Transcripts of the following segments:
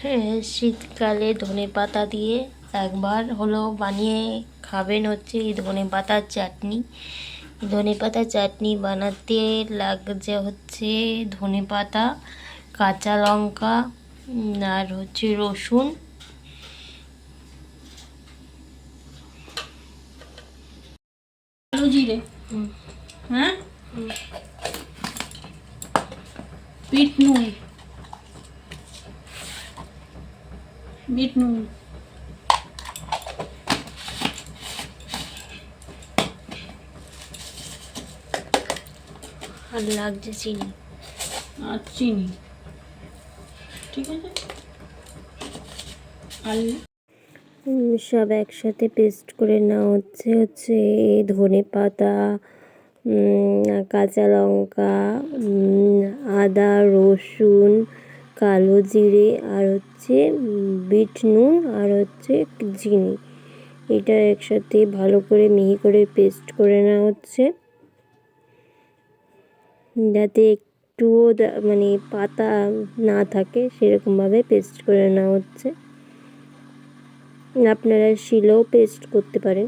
হ্যাঁ শীতকালে ধনে পাতা দিয়ে একবার হলো বানিয়ে খাবেন হচ্ছে এই ধনে পাতার চাটনি। ধনে পাতার চাটনি বানাতে লাগছে হচ্ছে ধনে পাতা কাঁচা লঙ্কা আর হচ্ছে রসুন। জিরে হ্যাঁ? বিট নুন। বিট নুন। আর লাগছে চিনি। আর চিনি। ঠিক আছে? আর সব একসাথে পেস্ট করে নেওয়া হচ্ছে হচ্ছে ধনে পাতা কাঁচা লঙ্কা আদা রসুন কালো জিরে আর হচ্ছে বিট নুন আর হচ্ছে চিনি এটা একসাথে ভালো করে মিহি করে পেস্ট করে নেওয়া হচ্ছে। যাতে একটুও মানে পাতা না থাকে, সেরকমভাবে পেস্ট করে নেওয়া হচ্ছে। আপনারা শিলেও পেস্ট করতে পারেন।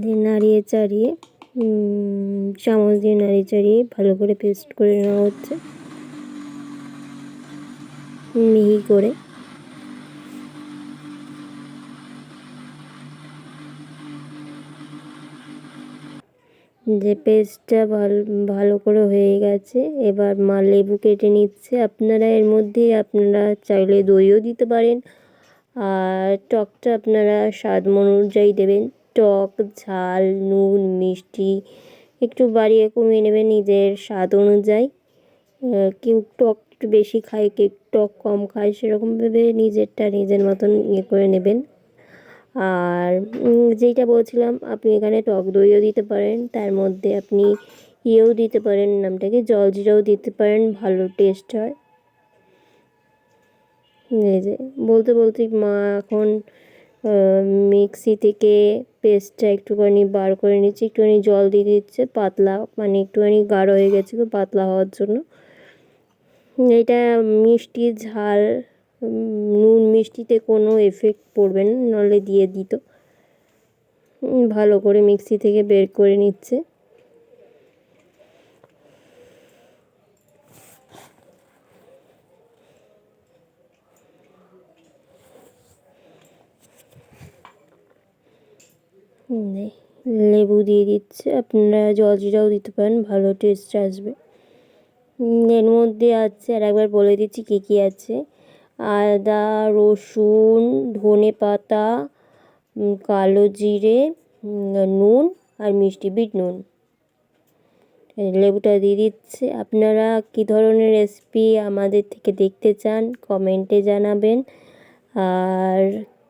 দিয়ে নাড়িয়ে চাড়িয়ে চামচ দিয়ে নাড়িয়ে চাড়িয়ে ভালো করে পেস্ট করে নেওয়া হচ্ছে। মিহি করে। যে পেস্টটা ভালো ভালো করে হয়ে গেছে, এবার মা লেবু কেটে নিচ্ছে। আপনারা এর মধ্যে, আপনারা চাইলে দইও দিতে পারেন। আর টকটা আপনারা স্বাদ অনুযায়ী দেবেন। টক, ঝাল, নুন, মিষ্টি একটু বাড়িয়ে কমিয়ে নেবেন নিজের স্বাদ অনুযায়ী। কেউ টক একটু বেশি খায়, কেউ টক কম খায় সেরকমভাবে নিজেরটা নিজের মতন ইয়ে করে নেবেন। আর যেইটা বলছিলাম, আপনি এখানে টক দইও দিতে পারেন, তার মধ্যে আপনি ইয়েও দিতে পারেন, নামটাকে জলজিরাও দিতে পারেন, ভালো টেস্ট হয়। এই যে, বলতে বলতে মা এখন মিক্সি থেকে পেস্টটা একটুখানি বার করে নিচ্ছি। একটুখানি জল দিয়ে দিচ্ছে, পাতলা মানে একটুখানি গাঢ় হয়ে গেছিল পাতলা হওয়ার জন্য। এটা মিষ্টি ঝাল নুন মিষ্টিতে কোনো এফেক্ট পড়বে না নাহলে দিয়ে দিত। ভালো করে মিক্সি থেকে বের করে নিচ্ছে। লেবু দিয়ে দিচ্ছে, আপনারা জলজিরাও দিতে পারেন, ভালো টেস্ট আসবে। এর মধ্যে আছে, আর একবার বলে দিচ্ছি কী কী আছে। আদা, রসুন, ধনে পাতা কালো জিরে নুন আর মিষ্টি বিট নুন। লেবুটা দিয়ে দিচ্ছে। আপনারা কী ধরনের রেসিপি আমাদের থেকে দেখতে চান কমেন্টে জানাবেন। আর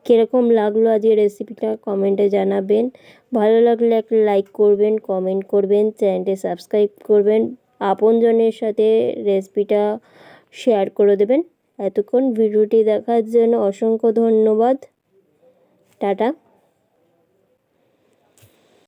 কীরকম লাগল আজকে রেসিপিটা কমেন্টে জানাবেন। ভালো লাগলে একটা লাইক করবেন কমেন্ট করবেন চ্যানেলটি সাবস্ক্রাইব করবেন, আপনজনের সাথে রেসিপিটা শেয়ার করে দেবেন। এতক্ষণ ভিডিওটি দেখার জন্য অসংখ্য ধন্যবাদ। টাটা।